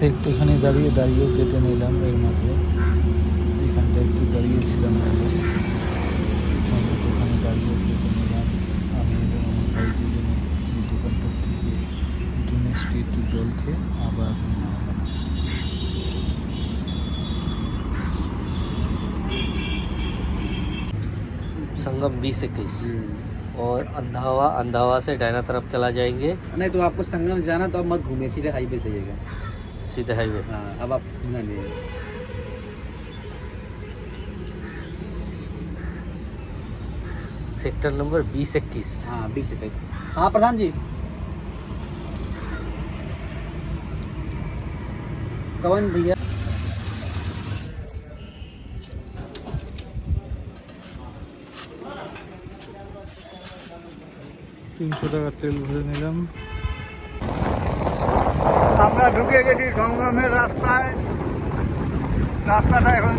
পথে একটুখানি দাঁড়িয়ে দাঁড়িয়েও কেটে নিলাম এর মাঝে এখানটা একটু দাঁড়িয়েছিলাম আমরা আমরা ওখানে দাঁড়িয়েও কেটে নিলাম আমি এবং আমার ভাই দুজনে এই দোকানটার থেকে একটু মিষ্টি একটু জল খেয়ে আবার রওনা হলাম संगम बीस इक्कीस और अंधावा अंधावा से डायना तरफ चला जाएंगे नहीं तो आपको संगम जाना तो अब मत घूमिए सीधे हाईवे से जाइएगा सीधा हाईवे। हाँ अब आप घूमना नहीं सेक्टर नंबर बीस इक्कीस। हाँ बीस इक्कीस। हाँ प्रधान जी। कवन भैया? तीन सौ टका तेल भरे निगम আমরা ঢুকে গেছি সংগ্রামের রাস্তায়। রাস্তাটা এখন।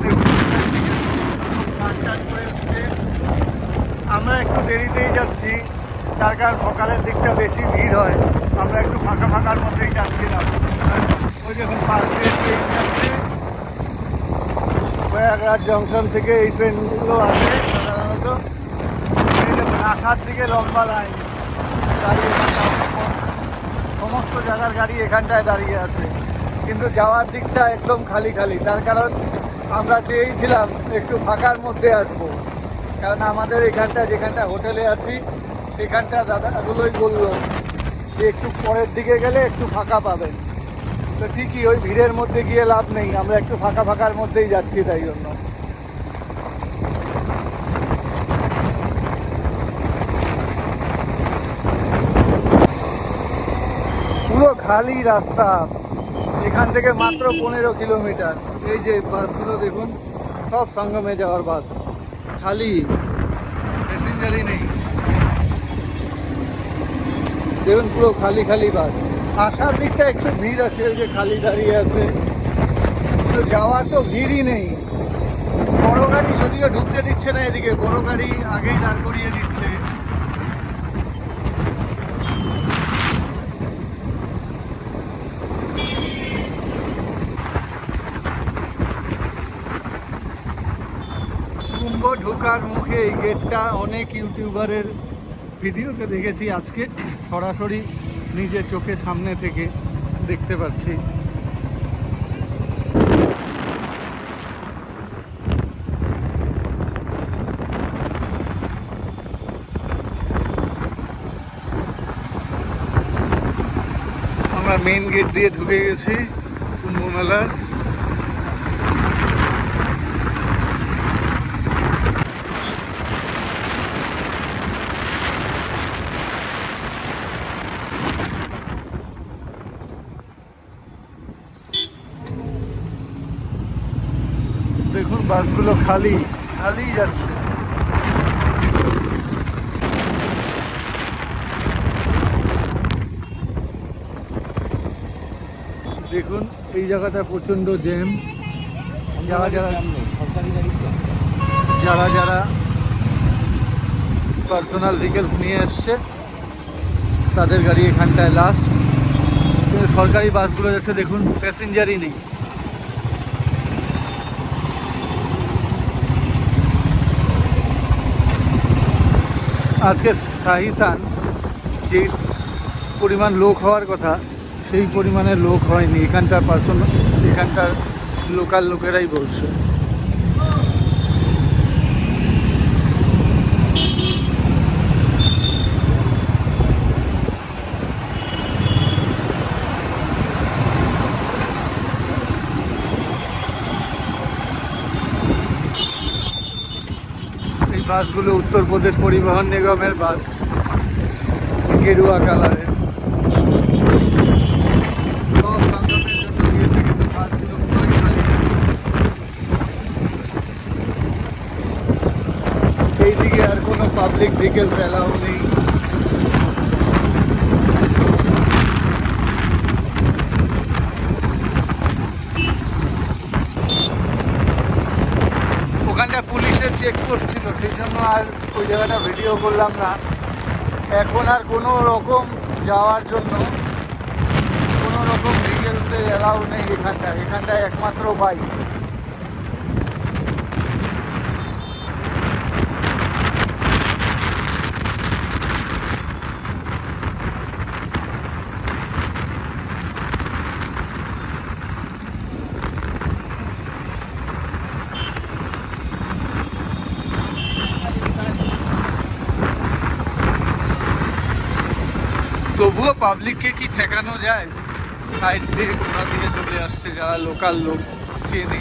আমরা একটু দেরিতেই যাচ্ছি, তার কারণ সকালের দিকটা বেশি ভিড় হয়। আমরা একটু ফাঁকা ফাঁকার মধ্যেই যাচ্ছিলাম। ওই ট্রেন যাচ্ছে। প্রয়াগরাজ জংশন থেকে এই ট্রেনগুলো আসে সাধারণত। আসার দিকে লম্বা লাইন। এখানটায় সমস্ত জায়গার গাড়ি এখানটায় দাঁড়িয়ে আছে। কিন্তু যাওয়ার দিকটা একদম খালি খালি। তার কারণ আমরা চেয়েছিলাম একটু ফাঁকার মধ্যে আসব। কারণ আমাদের এখানটা যেখানটা হোটেলে আছি, সেখানটা দাদাগুলোই বলল যে একটু পরের দিকে গেলে একটু ফাঁকা পাবেন। তো ঠিকই ওই ভিড়ের মধ্যে গিয়ে লাভ নেই। আমরা একটু ফাঁকা ফাঁকার মধ্যেই যাচ্ছি তাই জন্য পুরো খালি রাস্তা। এখান থেকে মাত্র পনেরো কিলোমিটার। এই যে বাসগুলো দেখুন, সব সঙ্গমে যাওয়ার বাস। খালি। প্যাসেঞ্জারই নেই। দেখুন, পুরো খালি খালি বাস। আসার দিকটা একটু ভিড় আছে যে খালি দাঁড়িয়ে আছে। কিন্তু যাওয়ার তো ভিড়ই নেই। বড় গাড়ি যদিও ঢুকতে দিচ্ছে না এদিকে, বড় গাড়ি আগেই দাঁড় করিয়ে দিচ্ছে কুম্ভ ঢোকার মুখে এই গেটটা অনেক ইউটিউবারের ভিডিওতে দেখেছি আজকে। সরাসরি নিজের চোখের সামনে থেকে দেখতে পাচ্ছি। আমরা মেইন গেট দিয়ে ঢুকে গেছি কুম্ভ মেলার দেখুন বাসগুলো খালি খালি যাচ্ছে। দেখুন, এই জায়গাটা প্রচণ্ড জ্যাম। যারা যারা যারা যারা পার্সোনাল ভেহিকেলস নিয়ে এসছে তাদের গাড়ি এখানটায় লাস্ট সরকারি বাসগুলো যাচ্ছে, দেখুন প্যাসেঞ্জারই নেই। আজকে সাহিসান যে পরিমাণ লোক হওয়ার কথা, সেই পরিমাণে লোক হয়নি। এখানকার পার্সোনাল এখানকার লোকাল লোকেরাই বলছে। বাসগুলো উত্তরপ্রদেশ পরিবহন নিগমের বাস গেরুয়া কালারের। আর কোনো পাবলিক ভেহিকেলস অ্যালাউ নেই। চেকপোস্ট ছিল সেই জন্য আর ওই জায়গাটা ভিডিও করলাম না। এখন আর কোনো রকম যাওয়ার জন্য কোনো রকম ডিটেলস অ্যালাউ নেই এখানটায়। এখানটায় একমাত্র বাইক পাবলিককে কি ঠেকানো যায়? সাইড দিয়ে কোথা দিয়ে চলে আসছে যারা লোকাল লোক চেনে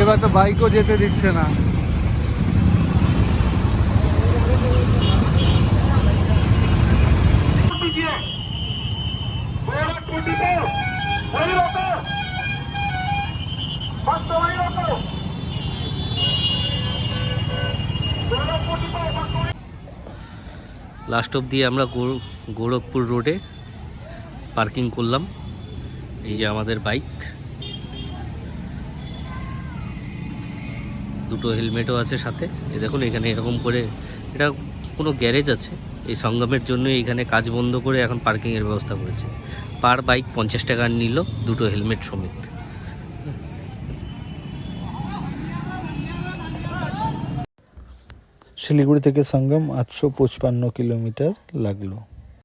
এবার তো বাইকও যেতে দিচ্ছে না। লাস্ট অব দিয়ে আমরা গোরখপুর রোডে পার্কিং করলাম। এই যে আমাদের বাইক দুটো হেলমেটও আছে সাথে। এ দেখুন, এখানে এরকম করে এটা কোনো গ্যারেজ আছে। এই সঙ্গমের জন্য এখানে কাজ বন্ধ করে এখন পার্কিংয়ের ব্যবস্থা করেছে। পার বাইক পঞ্চাশ টাকা নিল দুটো হেলমেট সমেত। শিলিগুড়ি থেকে সঙ্গম আটশো পঁচপান্ন কিলোমিটার লাগল।